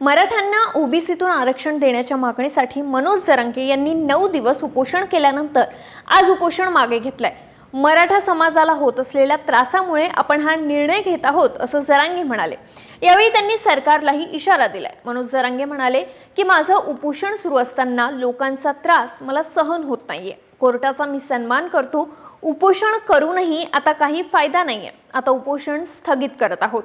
मराठ्यांना ओबीसीतून आरक्षण देण्याच्या मागणीसाठी मनोज जरांगे यांनी नऊ दिवस उपोषण केल्यानंतर आज उपोषण मागे घेतलंय. मराठा समाजाला होत असलेल्या त्रासामुळे आपण हा निर्णय घेत आहोत असं जरांगे म्हणाले. यावेळी त्यांनी सरकारलाही इशारा दिलाय. मनोज जरांगे म्हणाले की माझं उपोषण सुरू असताना लोकांचा त्रास मला सहन होत नाहीये. कोर्टाचा मी सन्मान करतो. उपोषण करूनही आता काही फायदा नाहीये. आता उपोषण स्थगित करत आहोत.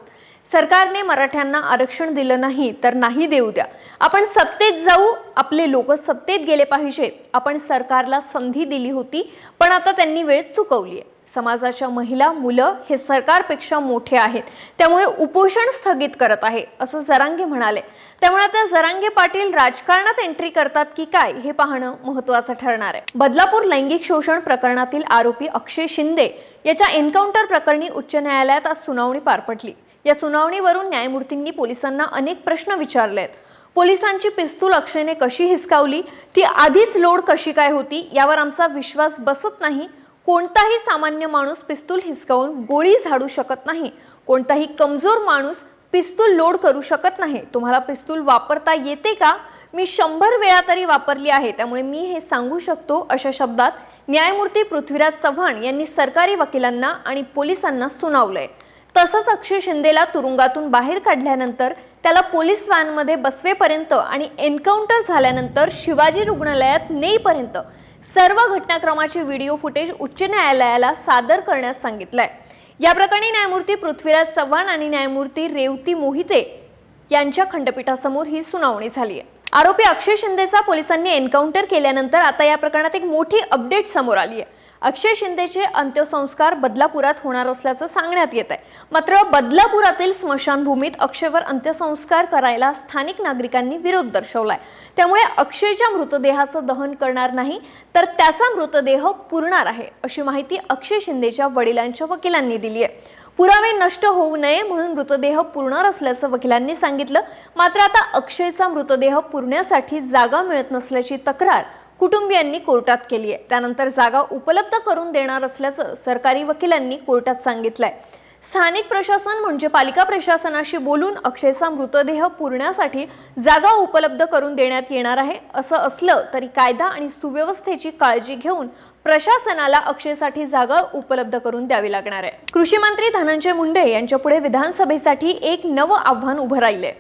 सरकारने मराठ्यांना आरक्षण दिलं नाही तर नाही देऊ द्या. आपण सत्तेत जाऊ आपले लोक सत्तेत गेले पाहिजेत. आपण सरकारला संधी दिली होती पण आता त्यांनी वेळ चुकवली आहे. समाजाच्या महिला मुलं हे सरकारपेक्षा मोठे आहेत. त्यामुळे उपोषण स्थगित करत आहे असं जरांगे म्हणाले. त्यामुळे आता जरांगे पाटील राजकारणात एंट्री करतात की काय हे पाहणं महत्वाचं ठरणार आहे. बदलापूर लैंगिक शोषण प्रकरणातील आरोपी अक्षय शिंदे याच्या एन्काउंटर प्रकरणी उच्च न्यायालयात आज सुनावणी पार पडली. या सुनावणीवरून न्यायमूर्तींनी पोलिसांना अनेक प्रश्न विचारले आहेत पोलिसांची पिस्तूल अक्षयने कशी हिसकावली? ती आधीच लोड कशी काय होती? यावर आमचा विश्वास बसत नाही. कोणताही सामान्य माणूस पिस्तूल हिसकावून गोळी झाडू शकत नाही. कोणताही कमजोर माणूस पिस्तूल लोड करू शकत नाही. तुम्हाला पिस्तूल वापरता येते का? मी शंभर वेळा तरी वापरली आहे. त्यामुळे मी हे सांगू शकतो अशा शब्दात न्यायमूर्ती पृथ्वीराज चव्हाण यांनी सरकारी वकिलांना आणि पोलिसांना सुनावलंय. तसंच अक्षय शिंदेला तुरुंगातून बाहेर काढल्यानंतर त्याला पोलीस व्हॅनमध्ये बसवेपर्यंत आणि एन्काउंटर झाल्यानंतर शिवाजी रुग्णालयात नेईपर्यंत सर्व घटनाक्रमाचे व्हिडिओ फुटेज उच्च न्यायालयाला सादर करण्यास सांगितलंय. या प्रकरणी न्यायमूर्ती पृथ्वीराज चव्हाण आणि न्यायमूर्ती रेवती मोहिते यांच्या खंडपीठासमोर ही सुनावणी झाली आहे आरोपी अक्षय शिंदेचा पोलिसांनी एन्काउंटर केल्यानंतर आता या प्रकरणात एक मोठी अपडेट समोर आली आहे अक्षय शिंदेचे अंत्यसंस्कार बदलापुरात होणार असल्याचं सांगण्यात येत आहे. मात्र बदलापुरातील स्मशानभूमीत अक्षयवर अंत्यसंस्कार करायला स्थानिक नागरिकांनी विरोध दर्शवलाय. त्यामुळे अक्षयच्या मृतदेहाचं दहन करणार नाही तर त्याचा मृतदेह पुरणार आहे अशी माहिती अक्षय शिंदेच्या वडिलांच्या वकिलांनी दिली आहे. पुरावे नष्ट होऊ नये म्हणून मृतदेह पुरणार असल्याचं वकिलांनी सांगितलं. मात्र आता अक्षयचा मृतदेह पुरण्यासाठी जागा मिळत नसल्याची तक्रार कुटुंबियांनी कोर्टात केली आहे. त्यानंतर जागा उपलब्ध करून देणार असल्याचं सरकारी वकिलांनी कोर्टात सांगितलंय. स्थानिक प्रशासन म्हणजे पालिका प्रशासनाशी बोलून अक्षयचा मृतदेह पुरण्यासाठी जागा उपलब्ध करून देण्यात येणार आहे. असं असलं तरी कायदा आणि सुव्यवस्थेची काळजी घेऊन प्रशासनाला अक्षयसाठी जागा उपलब्ध करून द्यावी लागणार आहे. कृषी मंत्री धनंजय मुंडे यांच्या पुढे विधानसभेसाठी एक नवं आव्हान उभं राहिले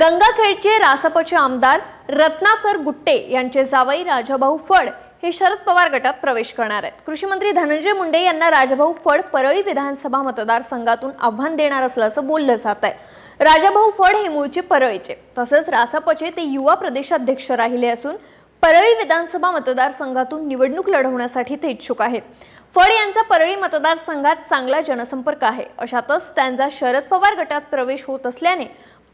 गंगाखेडचे रासपचे आमदार रत्नाकर गुट्टे यांचे जावई राजाभाऊ फड हे शरद पवार गटात प्रवेश करणार आहेत. कृषी मंत्री धनंजय मुंडे यांना राजाभाऊ फड परळी विधानसभा मतदारसंघातून आव्हान देणार असल्याचं बोललं जात आहे. राजाभाऊ फड हे मूळचे परळीचे तसंच रासपचे ते युवा प्रदेशाध्यक्ष राहिले असून परळी विधानसभा मतदारसंघातून निवडणूक लढवण्यासाठी ते इच्छुक आहेत. फड यांचा परळी मतदारसंघात चांगला जनसंपर्क आहे. अशातच त्यांचा शरद पवार गटात प्रवेश होत असल्याने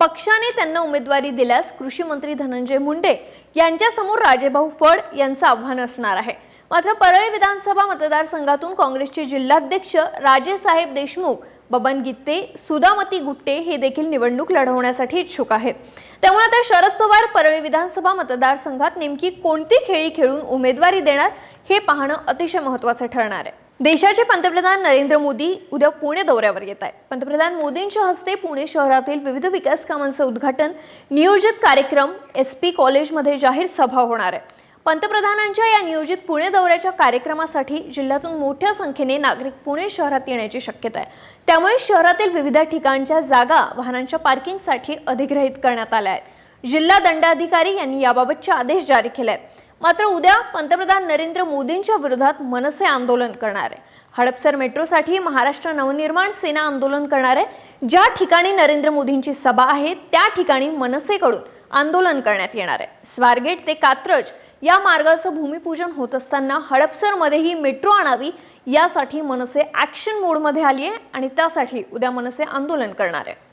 पक्षाने त्यांना उमेदवारी दिल्यास कृषी मंत्री धनंजय मुंडे यांच्यासमोर राजेभाऊ फड यांचं आव्हान असणार आहे. मात्र परळी विधानसभा मतदारसंघातून काँग्रेसचे जिल्हाध्यक्ष राजेसाहेब देशमुख बबन गित्ते सुदामती गुट्टे हे देखील निवडणूक लढवण्यासाठी इच्छुक आहेत. त्यामुळे आता शरद पवार परळी विधानसभा मतदारसंघात नेमकी कोणती खेळी खेळून उमेदवारी देणार हे पाहणं अतिशय महत्त्वाचं ठरणार आहे. देशाचे पंतप्रधान नरेंद्र मोदी उद्या पुणे दौऱ्यावर येत आहेत. पंतप्रधान मोदींच्या हस्ते पुणे शहरातील विविध विकास कामांचं उद्घाटन नियोजित कार्यक्रम एस पी कॉलेजमध्ये जाहीर सभा होणार आहे. पंतप्रधानांच्या या नियोजित पुणे दौऱ्याच्या कार्यक्रमासाठी जिल्ह्यातून मोठ्या संख्येने नागरिक पुणे शहरात येण्याची शक्यता आहे. त्यामुळे शहरातील विविध ठिकाणच्या जागा वाहनांच्या पार्किंगसाठी अधिग्रहित करण्यात आल्या आहेत. जिल्हा दंडाधिकारी यांनी याबाबतचे आदेश जारी केले आहेत. मात्र उद्या पंतप्रधान नरेंद्र मोदींच्या विरोधात मनसे आंदोलन करणार. आहे हडपसर मेट्रोसाठी महाराष्ट्र नवनिर्माण सेना आंदोलन करणार आहे ज्या ठिकाणी नरेंद्र मोदींची सभा आहे त्या ठिकाणी मनसेकडून आंदोलन करण्यात येणार. आहे स्वारगेट ते कात्रज या मार्गाचं भूमिपूजन होत असताना हडपसरमध्येही मेट्रो आणावी यासाठी मनसे ॲक्शन मोडमध्ये आली आहे आणि त्यासाठी उद्या मनसे आंदोलन करणार. आहे